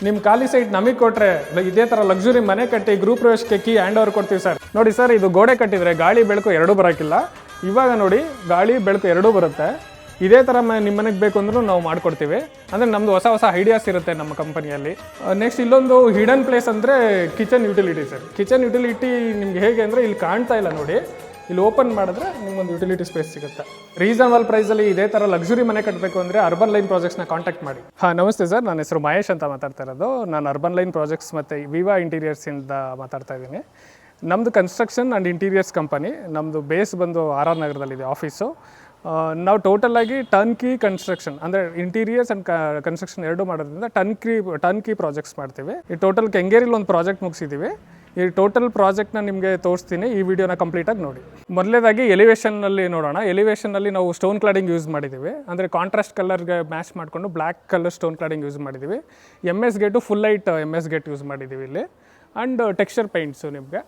ನಿಮ್ಮ ಖಾಲಿ ಸೈಟ್ ನಮಗೆ ಕೊಟ್ರೆ ಲ- ಇದೇ ಥರ ಲಕ್ಸುರಿ ಮನೆ ಕಟ್ಟಿ ಗ್ರೂಪ್ ಪ್ರವೇಶಕ್ಕೆ ಕೀ ಹ್ಯಾಂಡ್ ಓವರ್ ಕೊಡ್ತೀವಿ ಸರ್ ನೋಡಿ ಸರ್ ಇದು ಗೋಡೆ ಕಟ್ಟಿದ್ರೆ ಗಾಳಿ ಬೆಳಕು ಎರಡೂ ಬರೋಕ್ಕಿಲ್ಲ ಇವಾಗ ನೋಡಿ, ಗಾಳಿ ಬೆಳಕು ಎರಡೂ ಬರುತ್ತೆ. ಇದೇ ಥರ ನಿಮ್ಮ ಮನೆಗೆ ಬೇಕು ಅಂದ್ರೂ ನಾವು ಮಾಡ್ಕೊಡ್ತೀವಿ. ಅಂದರೆ ನಮ್ಮದು ಹೊಸ ಹೊಸ ಐಡಿಯಾಸ್ ಇರುತ್ತೆ ನಮ್ಮ ಕಂಪನಿಯಲ್ಲಿ ನೆಕ್ಸ್ಟ್ ಇಲ್ಲೊಂದು ಹಿಡನ್ ಪ್ಲೇಸ್ ಅಂದರೆ kitchen utility sir kitchen utility ನಿಮ್ಗೆ ಹೇಗೆ ಅಂದರೆ ಇಲ್ಲಿ ಕಾಣ್ತಾ ಇಲ್ಲ ನೋಡಿ. ಇಲ್ಲಿ ಓಪನ್ ಮಾಡಿದ್ರೆ ನಿಮ್ಗೊಂದು ಯುಟಿಲಿಟಿ ಸ್ಪೇಸ್ ಸಿಗುತ್ತೆ. ರೀಸನಬಲ್ ಪ್ರೈಸಲ್ಲಿ ಇದೇ ಥರ ಲಕ್ಸುರಿ ಮನೆ ಕಟ್ಟಬೇಕು ಅಂದರೆ ಅರ್ಬನ್ ಲೈನ್ ಪ್ರಾಜೆಕ್ಟ್ಸ್ನ ಕಾಂಟ್ಯಾಕ್ಟ್ ಮಾಡಿ. ಹಾಂ, ನಮಸ್ತೆ ಸರ್ ನನ್ನ ಹೆಸರು ಮಹೇಶ್ ಅಂತ ಮಾತಾಡ್ತಾ ಇರೋದು. ನಾನು ಅರ್ಬನ್ ಲೈನ್ ಪ್ರಾಜೆಕ್ಟ್ಸ್ ಮತ್ತು ವಿವಾ ಇಂಟೀರಿಯರ್ಸಿಂದ ಮಾತಾಡ್ತಾ ಇದ್ದೀನಿ. ನಮ್ಮದು ಕನ್ಸ್ಟ್ರಕ್ಷನ್ ಆ್ಯಂಡ್ ಇಂಟೀರಿಯರ್ಸ್ ಕಂಪನಿ ನಮ್ಮದು ಬೇಸ್ ಬಂದು ಆರ್ ಆರ್ ನಗರದಲ್ಲಿದೆ ಆಫೀಸು ನಾವು ಟೋಟಲ್ ಆಗಿ ಟರ್ನ್ ಕೀ ಕನ್ಸ್ಟ್ರಕ್ಷನ್ ಅಂದರೆ ಇಂಟೀರಿಯರ್ಸ್ ಆ್ಯಂಡ್ ಕನ್ಸ್ಟ್ರಕ್ಷನ್ ಎರಡು ಮಾಡೋದ್ರಿಂದ turnkey turnkey projects ಮಾಡ್ತೀವಿ. ಈ ಟೋಟಲ್ ಕೆಂಗೇರಿಲಿ ಒಂದು ಪ್ರಾಜೆಕ್ಟ್ ಮುಗಿಸಿದ್ದೀವಿ ಈ ಟೋಟಲ್ ಪ್ರಾಜೆಕ್ಟ್ನ ನಿಮಗೆ ತೋರಿಸ್ತೀನಿ. ಈ ವಿಡಿಯೋನ ಕಂಪ್ಲೀಟಾಗಿ ನೋಡಿ. ಮೊದಲೇದಾಗಿ ಎಲಿವೇಷನ್ನಲ್ಲಿ ನೋಡೋಣ. ಎಲಿವೇಷನ್ನಲ್ಲಿ ನಾವು ಸ್ಟೋನ್ ಕ್ಲಾಡಿಂಗ್ ಯೂಸ್ ಮಾಡಿದ್ದೀವಿ ಅಂದರೆ ಕಾಂಟ್ರಾಸ್ಟ್ ಕಲರ್ಗೆ ಮ್ಯಾಚ್ ಮಾಡಿಕೊಂಡು black colour stone cladding use ಮಾಡಿದ್ದೀವಿ M S gate full light M S gate use ಮಾಡಿದ್ದೀವಿ ಇಲ್ಲಿ. ಆ್ಯಂಡ್ ಟೆಕ್ಸ್ಚರ್ ಪೇಂಟ್ಸು ನಿಮಗೆ.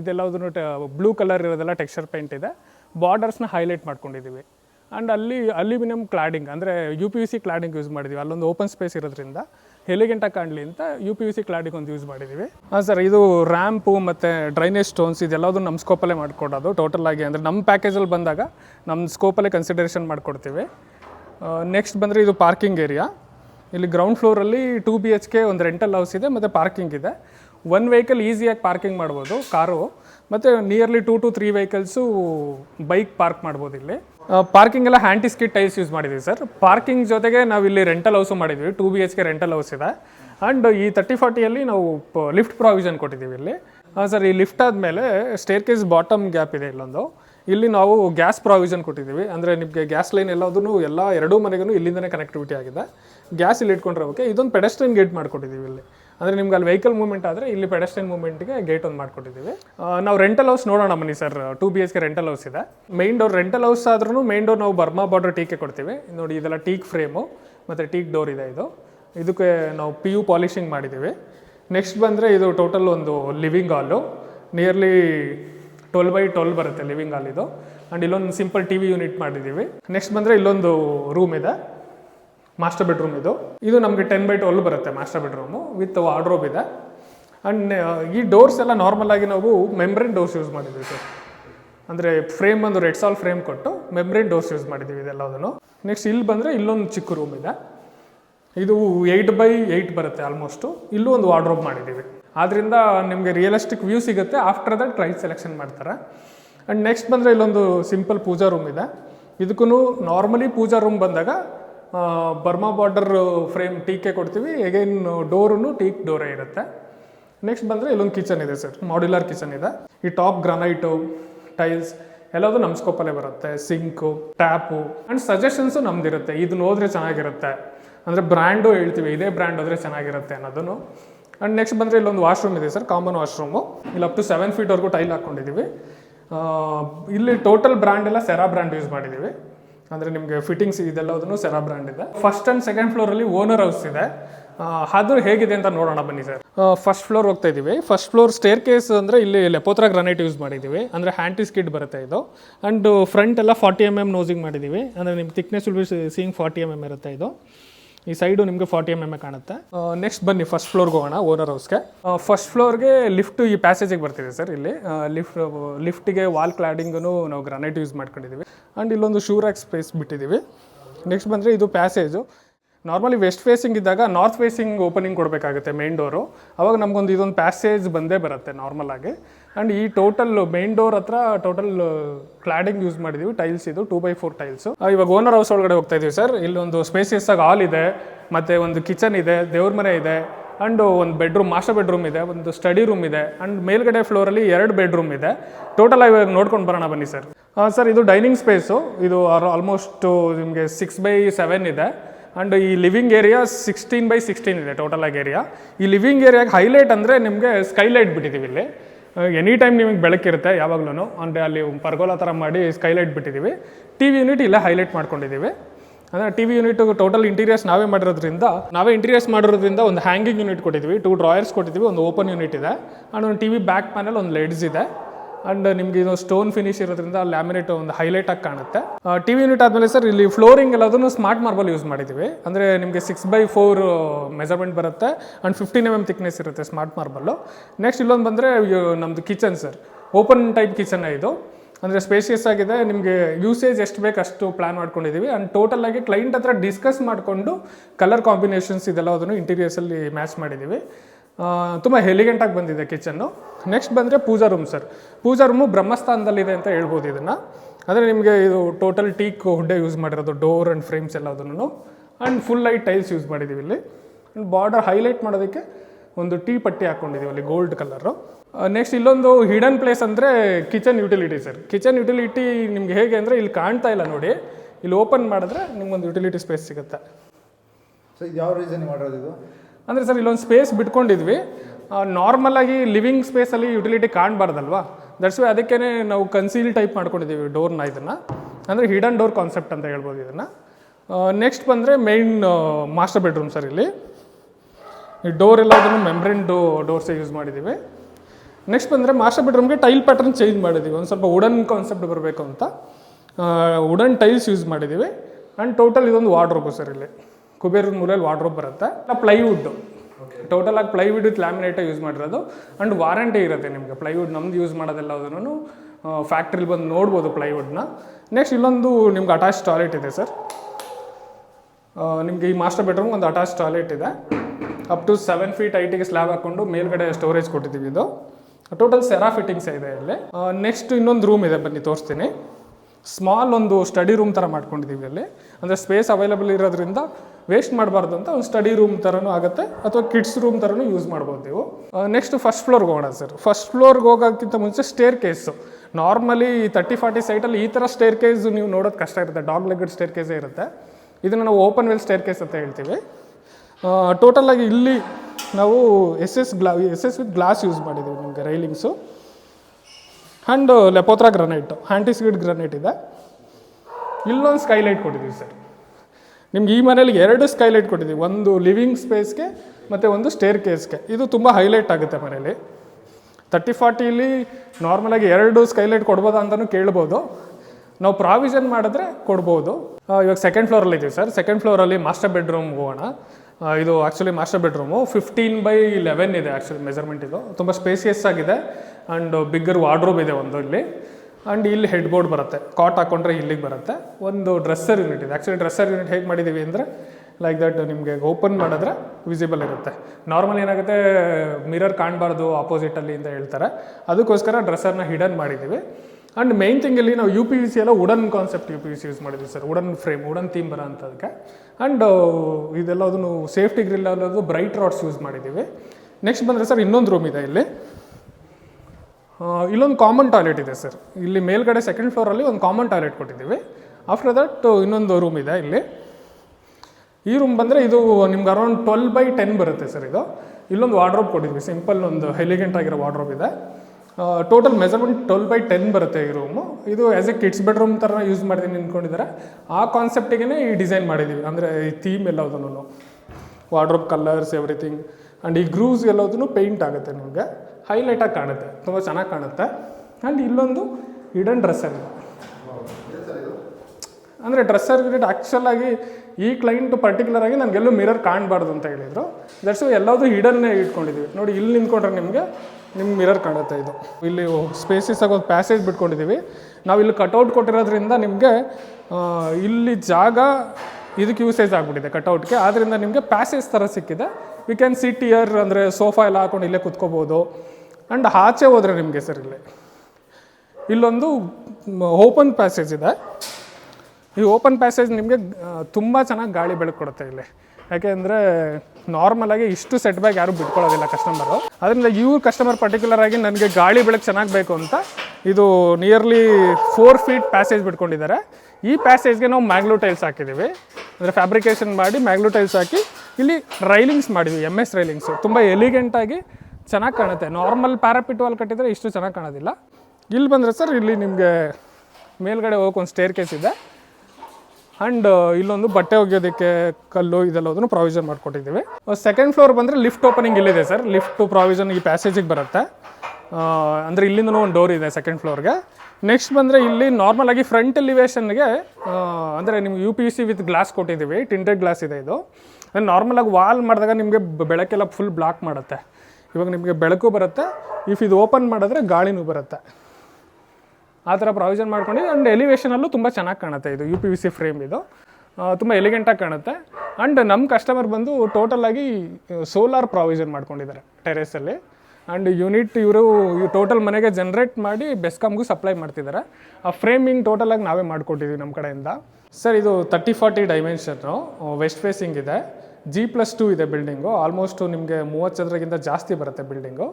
ಇದೆಲ್ಲದನ್ನು ಬ್ಲೂ ಕಲರ್ ಇರೋದೆಲ್ಲ ಟೆಕ್ಸ್ಚರ್ ಪೇಂಟ್ ಇದೆ. ಬಾರ್ಡರ್ಸ್ನ ಹೈಲೈಟ್ ಮಾಡ್ಕೊಂಡಿದ್ದೀವಿ ಆ್ಯಂಡ್ ಅಲ್ಲಿ ಅಲ್ಯೂಮಿನಿಯಂ ಕ್ಲಾಡಿಂಗ್ ಅಂದರೆ U P U C cladding use ಮಾಡಿದ್ದೀವಿ ಅಲ್ಲೊಂದು ಓಪನ್ ಸ್ಪೇಸ್ ಇರೋದ್ರಿಂದ ಹೆಲಿಗೆಂಟ ಕಾಣಲಿ ಅಂತ U P U C cladding ಒಂದು ಯೂಸ್ ಮಾಡಿದ್ದೀವಿ ಹಾಂ ಸರ್, ಇದು ರ್ಯಾಂಪು ಮತ್ತು ಡ್ರೈನೇಜ್ ಸ್ಟೋನ್ಸ್ ಇದೆಲ್ಲದು ನಮ್ಮ ಸ್ಕೋಪಲ್ಲೇ ಮಾಡಿಕೊಡೋದು. ಟೋಟಲ್ ಆಗಿ ಅಂದರೆ ನಮ್ಮ ಪ್ಯಾಕೇಜಲ್ಲಿ ಬಂದಾಗ ನಮ್ಮ ಸ್ಕೋಪಲ್ಲೇ ಕನ್ಸಿಡರೇಷನ್ ಮಾಡಿಕೊಡ್ತೀವಿ. ನೆಕ್ಸ್ಟ್ ಬಂದರೆ ಇದು ಪಾರ್ಕಿಂಗ್ ಏರಿಯಾ ಇಲ್ಲಿ ಗ್ರೌಂಡ್ ಫ್ಲೋರಲ್ಲಿ ಟೂ ಬಿ ಎಚ್ ಕೆ ಒಂದು ರೆಂಟಲ್ ಹೌಸ್ ಇದೆ, ಮತ್ತು ಪಾರ್ಕಿಂಗ್ ಇದೆ. ಒನ್ ವೆಹಿಕಲ್ ಈಸಿಯಾಗಿ ಪಾರ್ಕಿಂಗ್ ಮಾಡ್ಬೋದು ಕಾರು ಮತ್ತು nearly two to three vehicles bike park ಮಾಡ್ಬೋದು ಇಲ್ಲಿ. ಪಾರ್ಕಿಂಗ್ ಎಲ್ಲ ಹ್ಯಾಂಟಿ ಸ್ಕಿಟ್ ಟೈಲ್ಸ್ ಯೂಸ್ ಮಾಡಿದ್ದೀವಿ ಸರ್ ಪಾರ್ಕಿಂಗ್ ಜೊತೆಗೆ ನಾವು ಇಲ್ಲಿ ರೆಂಟಲ್ ಹೌಸು ಮಾಡಿದ್ವಿ. Two B H K rental house ಇದೆ. ಆ್ಯಂಡ್ ಈ ತರ್ಟಿ ಫಾರ್ಟಿಯಲ್ಲಿ ನಾವು ಲಿಫ್ಟ್ ಪ್ರಾವಿಷನ್ ಕೊಟ್ಟಿದ್ದೀವಿ ಇಲ್ಲಿ. ಸರ್ ಈ ಲಿಫ್ಟ್ ಆದಮೇಲೆ ಸ್ಟೇರ್ ಕೇಸ್ ಬಾಟಮ್ ಗ್ಯಾಪ್ ಇದೆ ಇಲ್ಲೊಂದು. ಇಲ್ಲಿ ನಾವು ಗ್ಯಾಸ್ ಪ್ರಾವಿಷನ್ ಕೊಟ್ಟಿದ್ದೀವಿ ಅಂದರೆ ನಿಮಗೆ ಗ್ಯಾಸ್ ಲೈನ್ ಎಲ್ಲದೂ ಎಲ್ಲ ಎರಡೂ ಮನೆಗೂ ಇಲ್ಲಿಂದನೇ ಕನೆಕ್ಟಿವಿಟಿ ಆಗಿದೆ. ಗ್ಯಾಸ್ ಇಲ್ಲಿ ಇಟ್ಕೊಂಡಿರೋಕ್ಕೆ ಇದೊಂದು ಪೆಡೆಸ್ಟ್ರಿಯನ್ ಗೇಟ್ ಮಾಡ್ಕೊಟ್ಟಿದ್ದೀವಿ ಇಲ್ಲಿ. ಅಂದರೆ ನಿಮ್ಗೆ ಅಲ್ಲಿ ವೆಹಿಕಲ್ ಮೂವ್ಮೆಂಟ್ ಆದರೆ ಇಲ್ಲಿ ಪೆಡೆಸ್ಟ್ರಿಯನ್ ಮೂವ್ಮೆಂಟ್ಗೆ ಗೇಟ್ ಒಂದು ಮಾಡ್ಕೊಟ್ಟಿದ್ದೀವಿ. ನಾವು ರೆಂಟಲ್ ಹೌಸ್ ನೋಡೋಣ ಮನಿ sir two B K rental house ಇದೆ. ಮೈನ್ ಡೋರ್ ರೆಂಟಲ್ ಹೌಸ್ ಆದ್ರೂ ಮೈನ್ ಡೋರ್ ನಾವು ಬರ್ಮಾ ಬಾರ್ಡರ್ ಟೀಕೆ ಕೊಡ್ತೀವಿ. ನೋಡಿ ಇದೆಲ್ಲ ಟೀಕ್ ಫ್ರೇಮು ಮತ್ತು ಟೀಕ್ ಡೋರ್ ಇದೆ ಇದು. ಇದಕ್ಕೆ ನಾವು ಪಿ ಯು ಪಾಲಿಶಿಂಗ್ ಮಾಡಿದ್ದೀವಿ. ನೆಕ್ಸ್ಟ್ ಬಂದರೆ ಇದು ಟೋಟಲ್ ಒಂದು living hall nearly twelve by twelve ಬರುತ್ತೆ ಲಿವಿಂಗ್ ಹಾಲ್ ಇದು. ಆ್ಯಂಡ್ ಇಲ್ಲೊಂದು ಸಿಂಪಲ್ ಟಿ ವಿ ಯೂನಿಟ್ ಮಾಡಿದ್ದೀವಿ. ನೆಕ್ಸ್ಟ್ ಬಂದರೆ ಇಲ್ಲೊಂದು ರೂಮ್ ಇದೆ. ಮಾಸ್ಟರ್ ಬೆಡ್ರೂಮ್ ಇದು. ಇದು ನಮಗೆ ಟೆನ್ ಬೈ ಟ್ವೆಲ್ ಬರುತ್ತೆ ಮಾಸ್ಟರ್ ಬೆಡ್ರೂಮು ವಿತ್ ವಾರ್ಡ್ರೋಬ್ ಇದೆ. ಆ್ಯಂಡ್ ಈ ಡೋರ್ಸ್ ಎಲ್ಲ ನಾರ್ಮಲ್ ಆಗಿ ನಾವು ಮೆಮ್ರೇನ್ ಡೋರ್ಸ್ ಯೂಸ್ ಮಾಡಿದ್ದೀವಿ ಸರ್ ಅಂದರೆ ಫ್ರೇಮ್ ಒಂದು ರೆಡ್ ಸಾಲ್ ಫ್ರೇಮ್ ಕೊಟ್ಟು ಮೆಮ್ರೇನ್ ಡೋರ್ಸ್ ಯೂಸ್ ಮಾಡಿದ್ದೀವಿ ಇದೆಲ್ಲದನ್ನು. ನೆಕ್ಸ್ಟ್ ಇಲ್ಲಿ ಬಂದರೆ ಇಲ್ಲೊಂದು ಚಿಕ್ಕ ರೂಮ್ ಇದೆ. ಇದು ಏಯ್ಟ್ ಬೈ ಏಯ್ಟ್ ಬರುತ್ತೆ ಆಲ್ಮೋಸ್ಟು ಇಲ್ಲೂ ಒಂದು ವಾರ್ಡ್ರೋಬ್ ಮಾಡಿದ್ದೀವಿ. ಆದ್ದರಿಂದ ನಿಮಗೆ ರಿಯಲಿಸ್ಟಿಕ್ ವ್ಯೂ ಸಿಗುತ್ತೆ ಆಫ್ಟರ್ ದಟ್ ಪ್ರೈಸ್ ಸೆಲೆಕ್ಷನ್ ಮಾಡ್ತಾರೆ. ಆ್ಯಂಡ್ ನೆಕ್ಸ್ಟ್ ಬಂದರೆ ಇಲ್ಲೊಂದು ಸಿಂಪಲ್ ಪೂಜಾ ರೂಮ್ ಇದೆ. ಇದಕ್ಕೂ ನಾರ್ಮಲಿ ಪೂಜಾ ರೂಮ್ ಬಂದಾಗ ಬರ್ಮಾ ಬಾರ್ಡರ್ ಫ್ರೇಮ್ ಟೀಕೆ ಕೊಡ್ತೀವಿ. ಎಗೈನ್ ಡೋರು ಟೀಕ್ ಡೋರೇ ಇರುತ್ತೆ. ನೆಕ್ಸ್ಟ್ ಬಂದರೆ ಇಲ್ಲೊಂದು ಕಿಚನ್ ಇದೆ ಸರ್. ಮಾಡ್ಯುಲರ್ ಕಿಚನ್ ಇದೆ. ಈ ಟಾಪ್ ಗ್ರಾನೈಟು, ಟೈಲ್ಸ್ ಎಲ್ಲದೂ ನಮ್ಮ ಸ್ಕೋಪಲ್ಲೇ ಬರುತ್ತೆ. ಸಿಂಕು, ಟ್ಯಾಪು ಆ್ಯಂಡ್ ಸಜೆಷನ್ಸು ನಮ್ದಿರುತ್ತೆ. ಇದನ್ನ ಹೋದ್ರೆ ಚೆನ್ನಾಗಿರುತ್ತೆ. ಅಂದರೆ ಬ್ರ್ಯಾಂಡು ಹೇಳ್ತೀವಿ. ಇದೇ ಬ್ರ್ಯಾಂಡ್ ಹೋದರೆ ಚೆನ್ನಾಗಿರುತ್ತೆ ಅನ್ನೋದನ್ನು. ಆ್ಯಂಡ್ ನೆಕ್ಸ್ಟ್ ಬಂದರೆ ಇಲ್ಲೊಂದು ವಾಶ್ರೂಮ್ ಇದೆ ಸರ್. Common washroom. ಇಲ್ಲಿ ಅಪ್ ಟು ಸೆವೆನ್ ಫೀಟ್ವರೆಗೂ ಟೈಲ್ ಹಾಕ್ಕೊಂಡಿದ್ದೀವಿ ಇಲ್ಲಿ ಟೋಟಲ್ ಬ್ರ್ಯಾಂಡ್ ಎಲ್ಲ ಸೆರಾ ಬ್ರ್ಯಾಂಡ್ ಯೂಸ್ ಮಾಡಿದ್ದೀವಿ ಅಂದರೆ ನಿಮಗೆ ಫಿಟ್ಟಿಂಗ್ಸ್ ಇದೆಲ್ಲದನ್ನು ಸೆರಾ ಬ್ರ್ಯಾಂಡ್ ಇದೆ. ಫಸ್ಟ್ ಆ್ಯಂಡ್ ಸೆಕೆಂಡ್ ಫ್ಲೋರಲ್ಲಿ ಓನರ್ ಹೌಸ್ ಇದೆ. ಅದು ಹೇಗಿದೆ ಅಂತ ನೋಡೋಣ ಬನ್ನಿ ಸರ್. ಫಸ್ಟ್ ಫ್ಲೋರ್ ಹೋಗ್ತಾ ಇದ್ದೀವಿ ಫಸ್ಟ್ ಫ್ಲೋರ್ ಸ್ಟೇರ್ ಕೇಸ್ ಅಂದರೆ ಇಲ್ಲಿ ಲೆಪೋತ್ರ ಗ್ರಾನೈಟ್ ಯೂಸ್ ಮಾಡಿದ್ದೀವಿ ಅಂದರೆ ಹ್ಯಾಂಟಿ ಸ್ಕಿಡ್ ಬರುತ್ತೆ ಇದು. ಆ್ಯಂಡ್ ಫ್ರಂಟ್ ಎಲ್ಲ ಫಾರ್ಟಿ ಎಂ ಎಂ ನೋಸಿಂಗ್ ಮಾಡಿದ್ದೀವಿ ಅಂದರೆ ನಿಮ್ಮ thickness will be seeing forty M M ಇರುತ್ತೆ ಇದು. ಈ ಸೈಡು ನಿಮಗೆ ಫಾರ್ಟಿ ಎಂ ಎಂ ಕಾಣುತ್ತೆ. ನೆಕ್ಸ್ಟ್ ಬನ್ನಿ ಫಸ್ಟ್ ಫ್ಲೋರ್ಗೆ ಹೋಗೋಣ ಓನರ್ ಹೌಸ್ಗೆ ಫಸ್ಟ್ ಫ್ಲೋರ್ಗೆ ಲಿಫ್ಟ್ ಈ ಪ್ಯಾಸೇಜಿಗೆ ಬರ್ತಿದೆ ಸರ್ ಇಲ್ಲಿ. ಲಿಫ್ಟ್ ಲಿಫ್ಟಿಗೆ ವಾಲ್ ಕ್ಲಾಡಿಂಗು ನಾವು ಗ್ರಾನೈಟ್ ಯೂಸ್ ಮಾಡ್ಕೊಂಡಿದ್ದೀವಿ ಆ್ಯಂಡ್ ಇಲ್ಲೊಂದು ಶೂ ರ್ಯಾಕ್ ಸ್ಪೇಸ್ ಬಿಟ್ಟಿದ್ದೀವಿ. ನೆಕ್ಸ್ಟ್ ಬಂದರೆ ಇದು ಪ್ಯಾಸೇಜು ನಾರ್ಮಲಿ ವೆಸ್ಟ್ ಫೇಸಿಂಗ್ ಇದ್ದಾಗ ನಾರ್ತ್ ಫೇಸಿಂಗ್ ಓಪನಿಂಗ್ ಕೊಡಬೇಕಾಗುತ್ತೆ ಮೇನ್ ಡೋರು ಅವಾಗ ನಮಗೊಂದು ಇದೊಂದು ಪ್ಯಾಸೇಜ್ ಬಂದೇ ಬರುತ್ತೆ ನಾರ್ಮಲ್ ಆಗಿ. ಆ್ಯಂಡ್ ಈ ಟೋಟಲ್ ಮೇನ್ ಡೋರ್ ಹತ್ರ ಟೋಟಲ್ ಕ್ಲಾಡಿಂಗ್ ಯೂಸ್ ಮಾಡಿದ್ದೀವಿ ಟೈಲ್ಸ್ ಇದು ಟೂ ಬೈ ಫೋರ್ ಟೈಲ್ಸು ಇವಾಗ ಓನರ್ ಹೌಸ್ ಒಳಗಡೆ ಹೋಗ್ತಾ ಇದ್ದೀವಿ ಸರ್ ಇಲ್ಲೊಂದು ಸ್ಪೇಸಿಯಸ್ ಆಗಿ ಹಾಲ್ ಇದೆ. ಮತ್ತು ಒಂದು ಕಿಚನ್ ಇದೆ. ದೇವ್ರ ಮನೆ ಇದೆ. ಆ್ಯಂಡ್ ಒಂದು ಬೆಡ್ರೂಮ್, ಮಾಸ್ಟರ್ ಬೆಡ್ರೂಮ್ ಇದೆ, ಒಂದು ಸ್ಟಡಿ ರೂಮ್ ಇದೆ ಆ್ಯಂಡ್ ಮೇಲ್ಗಡೆ ಫ್ಲೋರಲ್ಲಿ ಎರಡು ಬೆಡ್ರೂಮ್ ಇದೆ. ಟೋಟಲ್ ಇವಾಗ ನೋಡ್ಕೊಂಡು ಬರೋಣ ಬನ್ನಿ ಸರ್. ಸರ್, ಇದು ಡೈನಿಂಗ್ ಸ್ಪೇಸು ಇದು ಆಲ್ಮೋಸ್ಟ್ ನಿಮಗೆ ಸಿಕ್ಸ್ ಬೈ ಸೆವೆನ್ ಇದೆ. ಆ್ಯಂಡ್ ಈ living area sixteen by sixteen ಇದೆ ಟೋಟಲ್ ಆಗಿ ಏರಿಯಾ ಈ ಲಿವಿಂಗ್ ಏರಿಯಾಗೆ ಹೈಲೈಟ್ ಅಂದರೆ ನಿಮಗೆ ಸ್ಕೈಲೈಟ್ ಬಿಟ್ಟಿದ್ದೀವಿ ಇಲ್ಲಿ. ಎನಿ ಟೈಮ್ ನಿಮಗೆ ಬೆಳಕಿರುತ್ತೆ ಯಾವಾಗಲೂ ಅಂದರೆ ಅಲ್ಲಿ ಪರ್ಗೋಲ ಥರ ಮಾಡಿ ಸ್ಕೈಲೈಟ್ ಬಿಟ್ಟಿದ್ದೀವಿ ಟಿ ವಿ ಯೂನಿಟ್ ಇಲ್ಲೇ ಹೈಲೈಟ್ ಮಾಡ್ಕೊಂಡಿದ್ದೀವಿ ಅಂದರೆ T V unit total interiors ನಾವೇ ಮಾಡಿರೋದ್ರಿಂದ, ನಾವೇ ಇಂಟೀರಿಯರ್ಸ್ ಮಾಡಿರೋದ್ರಿಂದ ಒಂದು ಹ್ಯಾಂಗಿಂಗ್ ಯೂನಿಟ್ ಕೊಟ್ಟಿದ್ವಿ ಟೂ ಡ್ರಾಯರ್ಸ್ ಕೊಟ್ಟಿದ್ವಿ, ಒಂದು ಓಪನ್ ಯೂನಿಟ್ ಇದೆ. ಆ್ಯಂಡ್ ಒಂದು ಟಿ ವಿ ಬ್ಯಾಕ್ ಪ್ಯಾನಲ್ ಒಂದು ಲೆಡ್ಸ್ ಇದೆ. ಆ್ಯಂಡ್ ನಿಮಗೆ ಇದು ಸ್ಟೋನ್ ಫಿನಿಶ್ ಇರೋದ್ರಿಂದ ಲ್ಯಾಮಿನೇಟ್ ಒಂದು ಹೈಲೈಟ್ ಆಗಿ ಕಾಣುತ್ತೆ. ಟಿ ವಿ ಯೂನಿಟ್ ಆದಮೇಲೆ ಸರ್ ಇಲ್ಲಿ ಫ್ಲೋರಿಂಗ್ ಎಲ್ಲದನ್ನು ಸ್ಮಾರ್ಟ್ ಮಾರ್ಬಲ್ ಯೂಸ್ ಮಾಡಿದ್ದೀವಿ ಅಂದರೆ ನಿಮಗೆ ಸಿಕ್ಸ್ ಬೈ ಫೋರ್ ಮೆಜರ್ಮೆಂಟ್ ಬರುತ್ತೆ and fifteen M M thickness ಇರುತ್ತೆ ಸ್ಮಾರ್ಟ್ ಮಾರ್ಬಲ್ಲು ನೆಕ್ಸ್ಟ್ ಇಲ್ಲೊಂದು ಬಂದರೆ ನಮ್ಮದು kitchen sir open type kitchen ಇದು. ಅಂದರೆ ಸ್ಪೇಷಿಯಸ್ ಆಗಿದೆ, ನಿಮಗೆ ಯೂಸೇಜ್ ಎಷ್ಟು ಬೇಕು ಅಷ್ಟು ಪ್ಲಾನ್ ಮಾಡ್ಕೊಂಡಿದ್ದೀವಿ ಆ್ಯಂಡ್ ಟೋಟಲ್ ಆಗಿ ಕ್ಲೈಂಟ್ ಹತ್ರ ಡಿಸ್ಕಸ್ ಮಾಡಿಕೊಂಡು ಕಲರ್ ಕಾಂಬಿನೇಷನ್ಸ್ ಇದೆಲ್ಲ ಅದನ್ನು ಇಂಟೀರಿಯರ್ಸಲ್ಲಿ ಮ್ಯಾಚ್ ಮಾಡಿದ್ದೀವಿ ತುಂಬ ಎಲಿಗೆಂಟಾಗಿ ಬಂದಿದೆ ಕಿಚನ್ನು ನೆಕ್ಸ್ಟ್ ಬಂದರೆ puja room sir puja room ಬ್ರಹ್ಮಸ್ಥಾನದಲ್ಲಿದೆ ಅಂತ ಹೇಳ್ಬೋದು ಇದನ್ನು. ಅಂದರೆ ನಿಮಗೆ ಇದು ಟೋಟಲ್ ಟೀಕ್ ಹುಡ್ಡೆ ಯೂಸ್ ಮಾಡಿರೋದು ಡೋರ್ ಆ್ಯಂಡ್ ಫ್ರೇಮ್ಸ್ ಎಲ್ಲ ಅದನ್ನು. And full light tiles use ಮಾಡಿದ್ದೀವಿ ಇಲ್ಲಿ. ಆ್ಯಂಡ್ ಬಾರ್ಡರ್ ಹೈಲೈಟ್ ಮಾಡೋದಕ್ಕೆ ಒಂದು ಟೀ ಪಟ್ಟಿ ಹಾಕ್ಕೊಂಡಿದ್ದೀವಿ ಅಲ್ಲಿ ಗೋಲ್ಡ್ ಕಲರು. ನೆಕ್ಸ್ಟ್ ಇಲ್ಲೊಂದು ಹಿಡನ್ ಪ್ಲೇಸ್ ಅಂದರೆ kitchen utility sir kitchen utility ನಿಮ್ಗೆ ಹೇಗೆ ಅಂದರೆ ಇಲ್ಲಿ ಕಾಣ್ತಾ ಇಲ್ಲ ನೋಡಿ. ಇಲ್ಲಿ ಓಪನ್ ಮಾಡಿದ್ರೆ ನಿಮ್ಗೊಂದು ಯುಟಿಲಿಟಿ ಸ್ಪೇಸ್ ಸಿಗುತ್ತೆ. ಸೊ ಇದು ಯಾವ ರೀಸನ್ ಮಾಡಿರೋದು ಇದು? ಅಂದರೆ ಸರ್ ಇಲ್ಲೊಂದು ಸ್ಪೇಸ್ ಬಿಟ್ಕೊಂಡಿದ್ವಿ. ನಾರ್ಮಲ್ ಆಗಿ ಲಿವಿಂಗ್ ಸ್ಪೇಸಲ್ಲಿ ಯುಟಿಲಿಟಿ ಕಾಣಬಾರ್ದಲ್ವಾ? ದಟ್ಸ್ ವೇ ಅದಕ್ಕೇ ನಾವು ಕನ್ಸೀಲ್ ಟೈಪ್ ಮಾಡ್ಕೊಂಡಿದ್ದೀವಿ ಡೋರ್ನ ಇದನ್ನು. ಅಂದರೆ ಹಿಡನ್ ಡೋರ್ ಕಾನ್ಸೆಪ್ಟ್ ಅಂತ ಹೇಳ್ಬೋದು ಇದನ್ನು. ನೆಕ್ಸ್ಟ್ ಬಂದರೆ ಮೇನ್ ಮಾಸ್ಟರ್ ಬೆಡ್ರೂಮ್ ಸರ್ ಇಲ್ಲಿ. ಈ ಡೋರ್ ಎಲ್ಲ ಅದನ್ನು ಡೋ ಡೋರ್ಸೇ ಯೂಸ್ ಮಾಡಿದ್ದೀವಿ. ನೆಕ್ಸ್ಟ್ ಬಂದರೆ ಮಾಸ್ಟರ್ ಬೆಡ್ರೂಮ್ಗೆ ಟೈಲ್ ಪ್ಯಾಟರ್ನ್ ಚೇಂಜ್ ಮಾಡಿದ್ದೀವಿ. ಒಂದು ಸ್ವಲ್ಪ ವುಡನ್ ಕಾನ್ಸೆಪ್ಟ್ ಬರಬೇಕು ಅಂತ. ವುಡನ್ ಟೈಲ್ಸ್ ಯೂಸ್ ಮಾಡಿದ್ದೀವಿ. ಆ್ಯಂಡ್ ಟೋಟಲ್ ಇದೊಂದು ವಾರ್ಡ್ರೋಬು ಸರ್ ಇಲ್ಲಿ. ಕುಬೇರ್ ಮೂಲೆಯಲ್ಲಿ ವಾರ್ಡ್ರೋಬ್ ಬರುತ್ತೆ. ಪ್ಲೈವುಡ್ ಟೋಟಲ್ ಆಗಿ ಪ್ಲೈವುಡ್ ವಿತ್ ಲ್ಯಾಮಿನೇಟೇ ಯೂಸ್ ಮಾಡಿರೋದು. ಆ್ಯಂಡ್ ವಾರಂಟಿ ಇರುತ್ತೆ ನಿಮಗೆ. ಪ್ಲೈವುಡ್ ನಮ್ದು ಯೂಸ್ ಮಾಡೋದೆಲ್ಲ ಅದನ್ನು ಫ್ಯಾಕ್ಟ್ರಿಲಿ ಬಂದು ನೋಡ್ಬೋದು ಪ್ಲೈವುಡ್ನ ನೆಕ್ಸ್ಟ್ ಇಲ್ಲೊಂದು ನಿಮ್ಗೆ ಅಟ್ಯಾಚ್ ಟಾಯ್ಲೆಟ್ ಇದೆ ಸರ್. ನಿಮಗೆ ಈ ಮಾಸ್ಟರ್ ಬೆಡ್ರೂಮ್ ಒಂದು ಅಟ್ಯಾಚ್ ಟಾಯ್ಲೆಟ್ ಇದೆ. ಅಪ್ ಟು ಸೆವೆನ್ ಫೀಟ್ ಐಟಿಗೆ ಸ್ಲ್ಯಾಬ್ ಹಾಕೊಂಡು ಮೇಲ್ಗಡೆ ಸ್ಟೋರೇಜ್ ಕೊಟ್ಟಿದ್ದೀವಿ ಇದು. ಟೋಟಲ್ ಸೆರಾ ಫಿಟ್ಟಿಂಗ್ಸ್ ಇದೆ ಇಲ್ಲಿ. ನೆಕ್ಸ್ಟ್ ಇನ್ನೊಂದು ರೂಮ್ ಇದೆ, ಬನ್ನಿ ತೋರಿಸ್ತೀನಿ. ಸ್ಮಾಲ್ ಒಂದು ಸ್ಟಡಿ ರೂಮ್ ಥರ ಮಾಡ್ಕೊಂಡಿದ್ದೀವಿ ಅಲ್ಲಿ ಅಂದರೆ ಸ್ಪೇಸ್ ಅವೈಲಬಲ್ ಇರೋದ್ರಿಂದ ವೇಸ್ಟ್ ಮಾಡಬಾರ್ದು ಅಂತ ಒಂದು ಸ್ಟಡಿ ರೂಮ್ ಥರನೂ ಆಗುತ್ತೆ, ಅಥವಾ ಕಿಡ್ಸ್ ರೂಮ್ ಥರನೂ ಯೂಸ್ ಮಾಡ್ಬೋದು ನೀವು. ನೆಕ್ಸ್ಟ್ ಫಸ್ಟ್ ಫ್ಲೋರ್ಗೆ ಹೋಗೋಣ ಸರ್ ಫಸ್ಟ್ ಫ್ಲೋರ್ಗೆ ಹೋಗೋಕ್ಕಿಂತ ಮುಂಚೆ staircase normally thirty forty ಸೈಟಲ್ಲಿ ಈ ಥರ ಸ್ಟೇರ್ ಕೇಸ್ ನೀವು ನೋಡೋದು ಕಷ್ಟ ಇರುತ್ತೆ. ಡಾಗ್ ಲೆಗ್ಡ್ ಸ್ಟೇರ್ ಕೇಸೇ ಇರುತ್ತೆ. ಇದನ್ನು ನಾವು ಓಪನ್ ವೆಲ್ ಸ್ಟೇರ್ ಕೇಸ್ ಅಂತ ಹೇಳ್ತೀವಿ. ಟೋಟಲ್ ಆಗಿ ಇಲ್ಲಿ ನಾವು S S ಗ್ಲಾ S S with glass use ಮಾಡಿದ್ದೀವಿ ನಿಮಗೆ ರೈಲಿಂಗ್ಸು ಆ್ಯಂಡ್ ಲೆಪೋತ್ರಾ ಗ್ರನೈಟ್ ಹ್ಯಾಂಟಿಸ್ಗಿಡ್ ಗ್ರನೈಟ್ ಇದೆ. ಇಲ್ಲೊಂದು ಸ್ಕೈಲೈಟ್ ಕೊಟ್ಟಿದ್ದೀವಿ ಸರ್ ನಿಮ್ಗೆ ಈ ಮನೇಲಿ ಎರಡು ಸ್ಕೈಲೈಟ್ ಕೊಟ್ಟಿದ್ದೀವಿ ಒಂದು ಲಿವಿಂಗ್ ಸ್ಪೇಸ್ಗೆ ಮತ್ತು ಒಂದು ಸ್ಟೇರ್ ಕೇಸ್ಗೆ ಇದು ತುಂಬ ಹೈಲೈಟ್ ಆಗುತ್ತೆ ಮನೇಲಿ. ತರ್ಟಿ ಫಾರ್ಟಿಲಿ ನಾರ್ಮಲಾಗಿ ಎರಡು ಸ್ಕೈಲೈಟ್ ಕೊಡ್ಬೋದಾ ಅಂತಲೂ ಕೇಳ್ಬೋದು. ನಾವು ಪ್ರಾವಿಷನ್ ಮಾಡಿದ್ರೆ ಕೊಡ್ಬೋದು. ಇವಾಗ ಸೆಕೆಂಡ್ ಫ್ಲೋರಲ್ಲಿ ಇದ್ದೀವಿ ಸರ್ ಸೆಕೆಂಡ್ ಫ್ಲೋರಲ್ಲಿ ಮಾಸ್ಟರ್ ಬೆಡ್ರೂಮ್ ಹೋಗೋಣ. ಇದು actually master bedroom fifteen by eleven ಇದೆ ಆ್ಯಕ್ಚುಲಿ ಮೆಜರ್ಮೆಂಟ್ ಇದು. ತುಂಬ ಸ್ಪೇಸಿಯಸ್ ಆಗಿದೆ ಆ್ಯಂಡ್ ಬಿಗ್ಗರ್ ವಾರ್ಡ್ರೋಬ್ ಇದೆ ಒಂದು ಇಲ್ಲಿ. ಆ್ಯಂಡ್ ಇಲ್ಲಿ ಹೆಡ್ ಬೋರ್ಡ್ ಬರುತ್ತೆ. ಕಾಟ್ ಹಾಕೊಂಡ್ರೆ ಇಲ್ಲಿಗೆ ಬರುತ್ತೆ. ಒಂದು ಡ್ರೆಸ್ಸರ್ ಯೂನಿಟ್ ಇದೆ. ಆ್ಯಕ್ಚುಲಿ ಡ್ರೆಸ್ಸರ್ ಯೂನಿಟ್ ಹೇಗೆ ಮಾಡಿದ್ದೀವಿ ಅಂದರೆ ಲೈಕ್ ದಟ್ ನಿಮಗೆ ಓಪನ್ ಮಾಡಿದ್ರೆ ವಿಸಿಬಲ್ ಇರುತ್ತೆ. ನಾರ್ಮಲ್ ಏನಾಗುತ್ತೆ ಮಿರರ್ ಕಾಣಬಾರ್ದು ಆಪೋಸಿಟಲ್ಲಿ ಅಂತ ಹೇಳ್ತಾರೆ. ಅದಕ್ಕೋಸ್ಕರ ಡ್ರೆಸ್ಸರ್ನ ಹಿಡನ್ ಮಾಡಿದ್ದೀವಿ ಆ್ಯಂಡ್ ಮೈನ್ ಥಿಂಗಲ್ಲಿ ನಾವು ಯು ಪಿ ವಿ ಸಿ ಎಲ್ಲ wooden concept U P V C use ಮಾಡಿದ್ವಿ sir wooden frame wooden theme ಬರೋ ಅಂಥದಕ್ಕೆ. ಆ್ಯಂಡ್ ಇದೆಲ್ಲ ಅದನ್ನು ಸೇಫ್ಟಿ ಗ್ರಿಲ್ ಅನ್ನೋದು ಬ್ರೈಟ್ ರಾಡ್ಸ್ ಯೂಸ್ ಮಾಡಿದ್ದೀವಿ. ನೆಕ್ಸ್ಟ್ ಬಂದರೆ ಸರ್ ಇನ್ನೊಂದು ರೂಮ್ ಇದೆ ಇಲ್ಲಿ. ಇಲ್ಲೊಂದು ಕಾಮನ್ ಟಾಯ್ಲೆಟ್ ಇದೆ ಸರ್ ಇಲ್ಲಿ ಮೇಲ್ಗಡೆ ಸೆಕೆಂಡ್ ಫ್ಲೋರಲ್ಲಿ ಒಂದು ಕಾಮನ್ ಟಾಯ್ಲೆಟ್ ಕೊಟ್ಟಿದ್ದೀವಿ. ಆಫ್ಟರ್ ದಟ್ ಇನ್ನೊಂದು ರೂಮ್ ಇದೆ ಇಲ್ಲಿ. ಈ ರೂಮ್ ಬಂದರೆ ಇದು ನಿಮ್ಗೆ ಅರೌಂಡ್ ಟ್ವೆಲ್ ಬೈ ಟೆನ್ ಬರುತ್ತೆ ಸರ್ ಇದು. ಇಲ್ಲೊಂದು ವಾರ್ಡ್ರೋಬ್ ಕೊಟ್ಟಿದ್ವಿ ಸಿಂಪಲ್ ಒಂದು ಎಲಿಗೆಂಟ್ ಆಗಿರೋ ವಾರ್ಡ್ರೋಬ್ ಇದೆ. Total measurement twelve by ten ಬರುತ್ತೆ ಈ ರೂಮು ಇದು ಆ್ಯಸ್ ಎ ಕಿಡ್ಸ್ ಬೆಡ್ರೂಮ್ ಥರ ಯೂಸ್ ಮಾಡ್ತೀನಿ ಅಂದ್ಕೊಂಡಿದ್ದಾರೆ ಆ ಕಾನ್ಸೆಪ್ಟಿಗೆ ಈ ಡಿಸೈನ್ ಮಾಡಿದ್ದೀವಿ ಅಂದರೆ ಈ ಥೀಮ್ ಎಲ್ಲದನ್ನು ವಾರ್ಡ್ರೋಬ್ ಕಲರ್ಸ್ ಎವ್ರಿಥಿಂಗ್ ಆ್ಯಂಡ್ ಈ ಗ್ರೂವ್ಸ್ ಎಲ್ಲದನ್ನು ಪೇಂಟ್ ಆಗುತ್ತೆ ನಿಮಗೆ. ಹೈಲೈಟಾಗಿ ಕಾಣುತ್ತೆ. ತುಂಬ ಚೆನ್ನಾಗಿ ಕಾಣುತ್ತೆ. ಆ್ಯಂಡ್ ಇಲ್ಲೊಂದು ಹಿಡನ್ ಡ್ರೆಸ್ಸರ್ ಇದೆ. ಅಂದರೆ ಡ್ರೆಸ್ಸರ್ ಯೂನಿಟ್ ಆ್ಯಕ್ಚುಲ್ ಆಗಿ ಈ ಕ್ಲೈಂಟ್ ಪರ್ಟಿಕ್ಯುಲರ್ ಆಗಿ ನನಗೆಲ್ಲೂ ಮಿರರ್ ಕಾಣಬಾರ್ದು ಅಂತ ಹೇಳಿದರು. ದಟ್ಸ್ ಎಲ್ಲದೂ ಹಿಡನ್ನೇ ಇಟ್ಕೊಂಡಿದ್ದೀವಿ ನೋಡಿ, ಇಲ್ಲಿ ನಿಂತ್ಕೊಂಡ್ರೆ ನಿಮಗೆ ನಿಮ್ಗೆ ಮಿರರ್ ಕಾಣುತ್ತೆ ಇದು. ಇಲ್ಲಿ ಸ್ಪೇಸಸ್ ಒಂದು ಪ್ಯಾಸೇಜ್ ಬಿಟ್ಕೊಂಡಿದ್ದೀವಿ ನಾವು ಇಲ್ಲಿ ಕಟೌಟ್ ಕೊಟ್ಟಿರೋದ್ರಿಂದ ನಿಮಗೆ ಇಲ್ಲಿ ಜಾಗ ಇದಕ್ಕೆ ಯೂಸೇಜ್ ಆಗಿಬಿಟ್ಟಿದೆ ಕಟೌಟ್ಗೆ ಆದ್ದರಿಂದ ನಿಮಗೆ ಪ್ಯಾಸೇಜ್ ಥರ ಸಿಕ್ಕಿದೆ. ವಿ ಕ್ಯಾನ್ ಸಿಟ್ ಇಯರ್ ಅಂದರೆ ಸೋಫಾ ಎಲ್ಲ ಹಾಕೊಂಡು ಇಲ್ಲೇ ಕುತ್ಕೋಬೋದು. ಆ್ಯಂಡ್ ಆಚೆ ಹೋದರೆ ನಿಮಗೆ ಸರ್ ಇಲ್ಲಿ. ಇಲ್ಲೊಂದು ಓಪನ್ ಪ್ಯಾಸೇಜ್ ಇದೆ. ಈ ಓಪನ್ ಪ್ಯಾಸೇಜ್ ನಿಮಗೆ ತುಂಬ ಚೆನ್ನಾಗಿ ಗಾಳಿ ಬೆಳಕು ಕೊಡುತ್ತೆ ಇಲ್ಲಿ. ಯಾಕೆಂದರೆ ನಾರ್ಮಲಾಗಿ ಇಷ್ಟು ಸೆಟ್ ಬ್ಯಾಗ್ ಯಾರು ಬಿಟ್ಕೊಳ್ಳೋದಿಲ್ಲ ಕಸ್ಟಮರು ಅದರಿಂದ ಇವ್ರ ಕಸ್ಟಮರ್ ಪರ್ಟಿಕ್ಯುಲರ್ ಆಗಿ ನನಗೆ ಗಾಳಿ ಬೆಳಕು ಚೆನ್ನಾಗಿ ಬೇಕು ಅಂತ ಇದು ನಿಯರ್ಲಿ ಫೋರ್ ಫೀಟ್ ಪ್ಯಾಸೇಜ್ ಬಿಟ್ಕೊಂಡಿದ್ದಾರೆ. ಈ ಪ್ಯಾಸೇಜ್ಗೆ ನಾವು ಮ್ಯಾಗ್ಲೂ ಟೈಲ್ಸ್ ಹಾಕಿದ್ದೀವಿ ಅಂದರೆ ಫ್ಯಾಬ್ರಿಕೇಷನ್ ಮಾಡಿ ಮ್ಯಾಗ್ಲೂ ಟೈಲ್ಸ್ ಹಾಕಿ ಇಲ್ಲಿ ರೈಲಿಂಗ್ಸ್ ಮಾಡಿದ್ವಿ ಎಂ ಎಸ್ ರೈಲಿಂಗ್ಸು ತುಂಬ ಎಲಿಗೆಂಟಾಗಿ ಚೆನ್ನಾಗಿ ಕಾಣುತ್ತೆ. ನಾರ್ಮಲ್ ಪ್ಯಾರಾಪಿಟ್ ವಾಲ್ ಕಟ್ಟಿದರೆ ಇಷ್ಟು ಚೆನ್ನಾಗಿ ಕಾಣೋದಿಲ್ಲ. ಇಲ್ಲಿ ಬಂದರೆ ಸರ್ ಇಲ್ಲಿ ನಿಮಗೆ ಮೇಲ್ಗಡೆ ಹೋಗೋಕೆ ಒಂದು ಸ್ಟೇರ್ ಕೇಸ್ ಇದೆ. ಆ್ಯಂಡ್ ಇಲ್ಲೊಂದು ಬಟ್ಟೆ ಒಗೆಯೋದಕ್ಕೆ ಕಲ್ಲು ಇದೆಲ್ಲದನ್ನು ಪ್ರಾವಿಷನ್ ಮಾಡಿಕೊಟ್ಟಿದ್ದೀವಿ. ಸೆಕೆಂಡ್ ಫ್ಲೋರ್ ಬಂದರೆ ಲಿಫ್ಟ್ ಓಪನಿಂಗ್ ಇಲ್ಲಿದೆ ಸರ್ ಲಿಫ್ಟ್ ಪ್ರಾವಿಷನ್ ಈ ಪ್ಯಾಸೇಜಿಗೆ ಬರುತ್ತೆ. ಅಂದರೆ ಇಲ್ಲಿಂದ ಒಂದು ಡೋರ್ ಇದೆ ಸೆಕೆಂಡ್ ಫ್ಲೋರ್ಗೆ ನೆಕ್ಸ್ಟ್ ಬಂದರೆ ಇಲ್ಲಿ ನಾರ್ಮಲ್ ಆಗಿ ಫ್ರಂಟ್ ಎಲಿವೇಶನ್ಗೆ ಅಂದರೆ ನಿಮ್ಗೆ U P C with glass ಕೊಟ್ಟಿದ್ದೀವಿ. ಟಿಂಟೆಡ್ ಗ್ಲಾಸ್ ಇದೆ ಇದು. ನಾರ್ಮಲ್ ಆಗಿ ವಾಲ್ ಮಾಡಿದಾಗ ನಿಮಗೆ ಬೆಳಕೆಲ್ಲ ಫುಲ್ ಬ್ಲಾಕ್ ಮಾಡುತ್ತೆ. ಇವಾಗ ನಿಮಗೆ ಬೆಳಕು ಬರುತ್ತೆ. ಇಫ್ ಇದು ಓಪನ್ ಮಾಡಿದ್ರೆ ಗಾಳಿನೂ ಬರುತ್ತೆ. ಆ ಥರ ಪ್ರಾವಿಷನ್ ಮಾಡ್ಕೊಂಡಿದ್ದು ಆ್ಯಂಡ್ ಎಲಿವೇಷನಲ್ಲೂ ತುಂಬ ಚೆನ್ನಾಗಿ ಕಾಣುತ್ತೆ ಇದು U P V C frame ಇದು. ತುಂಬ ಎಲಿಗೆಂಟಾಗಿ ಕಾಣುತ್ತೆ. ಆ್ಯಂಡ್ ನಮ್ಮ ಕಸ್ಟಮರ್ ಬಂದು ಟೋಟಲಾಗಿ ಸೋಲಾರ್ ಪ್ರಾವಿಷನ್ ಮಾಡ್ಕೊಂಡಿದ್ದಾರೆ ಟೆರೇಸಲ್ಲಿ ಆ್ಯಂಡ್ ಯೂನಿಟ್ ಇವರು ಟೋಟಲ್ ಮನೆಗೆ ಜನ್ರೇಟ್ ಮಾಡಿ ಬೆಸ್ಕಾಮ್ಗೂ ಸಪ್ಲೈ ಮಾಡ್ತಿದ್ದಾರೆ. ಆ ಫ್ರೇಮಿಂಗ್ ಟೋಟಲಾಗಿ ನಾವೇ ಮಾಡಿಕೊಟ್ಟಿದ್ದೀವಿ ನಮ್ಮ ಕಡೆಯಿಂದ. ಸರ್ ಇದು thirty forty dimension west facing ಇದೆ. ಜಿ ಪ್ಲಸ್ ಟೂ ಇದೆ ಬಿಲ್ಡಿಂಗು ಆಲ್ಮೋಸ್ಟ್ ನಿಮಗೆ ಮೂವತ್ತು ಚದರಗಿಂತ ಜಾಸ್ತಿ ಬರುತ್ತೆ ಬಿಲ್ಡಿಂಗು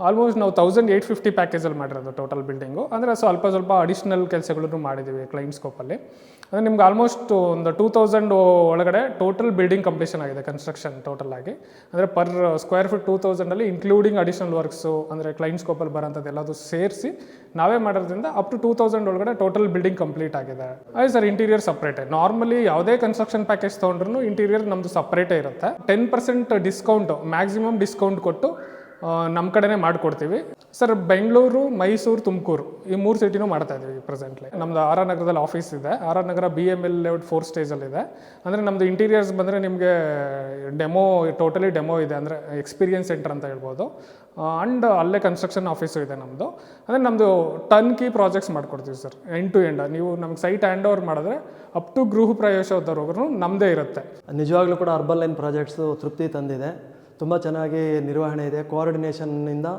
ಆಲ್ಮೋಸ್ಟ್ ನಾವು ತೌಸಂಡ್ ಏಯ್ಟ್ ಫಿಫ್ಟಿ ಪ್ಯಾಕೇಜಲ್ಲಿ ಮಾಡಿರೋದು ಟೋಟಲ್ ಬಿಲ್ಡಿಂಗು ಅಂದರೆ ಸ್ವಲ್ಪ ಸ್ವಲ್ಪ ಅಡಿಷ್ನಲ್ ಕೆಲಸಗಳನ್ನು ಮಾಡಿದ್ದೀವಿ ಕ್ಲೈಂಟ್ ಸ್ಕೋಪಲ್ಲಿ ಅಂದರೆ ನಿಮ್ಗೆ ಆಲ್ಮೋಸ್ಟ್ ಒಂದು ಟೂ ತೌಸಂಡ್ ಒಳಗಡೆ ಟೋಟಲ್ ಬಿಲ್ಡಿಂಗ್ ಕಂಪ್ಲೀಷನ್ ಆಗಿದೆ ಕನ್ಸ್ಟ್ರಕ್ಷನ್ ಟೋಟಲ್ ಆಗಿ. ಅಂದರೆ ಪರ್ ಸ್ಕ್ವೇರ್ ಫೀಟ್ ಟೂ ತೌಸಂಡಲ್ಲಿ ಇನ್ಕ್ಲೂಡಿಂಗ್ ಅಡಿಷನಲ್ ವರ್ಕ್ಸು ಅಂದರೆ ಕ್ಲೈಂಟ್ ಸ್ಕೋಪಲ್ಲಿ ಬರೋಂಥದ್ದು ಎಲ್ಲದು ಸೇರಿಸಿ ನಾವೇ ಮಾಡೋದ್ರಿಂದ ಅಪ್ ಟು ಟೂ ತೌಸಂಡ್ ಒಳಗಡೆ ಟೋಟಲ್ ಬಿಲ್ಡಿಂಗ್ ಕಂಪ್ಲೀಟ್ ಆಗಿದೆ. ಅದೇ ಸರ್ ಇಂಟೀರಿಯರ್ ಸಪ್ರೇಟೇ ನಾರ್ಮಲಿ ಯಾವುದೇ ಕನ್ಸ್ಟ್ರಕ್ಷನ್ ಪ್ಯಾಕೇಜ್ ತೊಗೊಂಡ್ರು ಇಂಟೀರಿಯರ್ ನಮ್ಮದು ಸಪ್ರೇಟೇ ಇರುತ್ತೆ. Ten percent discount maximum discount ಕೊಟ್ಟು ನಮ್ಮ ಕಡೆನೇ ಮಾಡಿಕೊಡ್ತೀವಿ. ಸರ್, ಬೆಂಗಳೂರು, ಮೈಸೂರು, ತುಮಕೂರು ಈ ಮೂರು ಸಿಟಿನೂ ಮಾಡ್ತಾ ಇದ್ದೀವಿ ಪ್ರೆಸೆಂಟ್ಲಿ ನಮ್ದು ಆರ್ ಆರ್ ನಗರದಲ್ಲಿ ಆಫೀಸ್ ಇದೆ. R R Nagar B M L layout four ಸ್ಟೇಜಲ್ಲಿದೆ ಅಂದರೆ ನಮ್ಮದು ಇಂಟೀರಿಯರ್ಸ್ ಬಂದರೆ ನಿಮಗೆ ಡೆಮೋ ಟೋಟಲಿ ಡೆಮೋ ಇದೆ. ಅಂದರೆ ಎಕ್ಸ್ಪೀರಿಯನ್ಸ್ ಸೆಂಟರ್ ಅಂತ ಹೇಳ್ಬೋದು. ಆ್ಯಂಡ್ ಅಲ್ಲೇ ಕನ್ಸ್ಟ್ರಕ್ಷನ್ ಆಫೀಸು ಇದೆ ನಮ್ಮದು ಅಂದರೆ ನಮ್ಮದು ಟನ್ ಕಿ ಪ್ರಾಜೆಕ್ಟ್ಸ್ ಮಾಡಿಕೊಡ್ತೀವಿ ಸರ್ ಎಂಡ್ ಟು ಎಂಡ್ ನೀವು ನಮ್ಗೆ ಸೈಟ್ ಹ್ಯಾಂಡ್ ಓವರ್ ಮಾಡಿದ್ರೆ ಅಪ್ ಟು ಗೃಹ ಪ್ರವೇಶದವರೆಗೂ ನಮ್ಮದೇ ಇರುತ್ತೆ. ನಿಜವಾಗ್ಲೂ ಕೂಡ ಅರ್ಬನ್ ಲೈನ್ ಪ್ರಾಜೆಕ್ಟ್ಸು ತೃಪ್ತಿ ತಂದಿದೆ. ತುಂಬ ಚೆನ್ನಾಗಿ ನಿರ್ವಹಣೆ ಇದೆ. ಕೋಆರ್ಡಿನೇಷನ್ನಿಂದ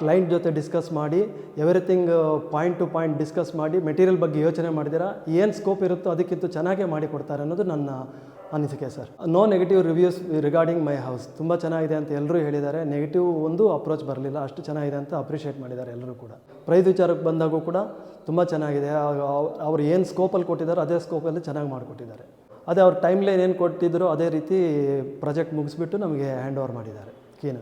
ಕ್ಲೈಂಟ್ ಜೊತೆ ಡಿಸ್ಕಸ್ ಮಾಡಿ everything point to point discuss ಮಾಡಿ ಮೆಟೀರಿಯಲ್ ಬಗ್ಗೆ ಯೋಚನೆ ಮಾಡಿದಿರಾ ಏನು ಸ್ಕೋಪ್ ಇರುತ್ತೋ ಅದಕ್ಕಿಂತ ಚೆನ್ನಾಗೇ ಮಾಡಿಕೊಡ್ತಾರೆ ಅನ್ನೋದು ನನ್ನ ಅನಿಸಿಕೆ sir. No negative reviews regarding my house ತುಂಬ ಚೆನ್ನಾಗಿದೆ ಅಂತ ಎಲ್ಲರೂ ಹೇಳಿದ್ದಾರೆ. ನೆಗೆಟಿವ್ ಒಂದು ಅಪ್ರೋಚ್ ಬರಲಿಲ್ಲ. ಅಷ್ಟು ಚೆನ್ನಾಗಿದೆ ಅಂತ ಅಪ್ರಿಷಿಯೇಟ್ ಮಾಡಿದ್ದಾರೆ ಎಲ್ಲರೂ ಕೂಡ. ಪ್ರೈಸ್ ವಿಚಾರಕ್ಕೆ ಬಂದಾಗೂ ಕೂಡ ತುಂಬ ಚೆನ್ನಾಗಿದೆ. ಅವ್ರು ಏನು ಸ್ಕೋಪಲ್ಲಿ ಕೊಟ್ಟಿದ್ದಾರೆ ಅದೇ ಸ್ಕೋಪಲ್ಲಿ ಚೆನ್ನಾಗಿ ಮಾಡಿಕೊಟ್ಟಿದ್ದಾರೆ. ಅದೇ ಅವ್ರ ಟೈಮ್ಲೈನ್ ಏನು ಕೊಟ್ಟಿದ್ರು ಅದೇ ರೀತಿ ಪ್ರಾಜೆಕ್ಟ್ ಮುಗಿಸ್ಬಿಟ್ಟು ನಮಗೆ ಹ್ಯಾಂಡ್ ಓವರ್ ಮಾಡಿದ್ದಾರೆ ಕೀನ.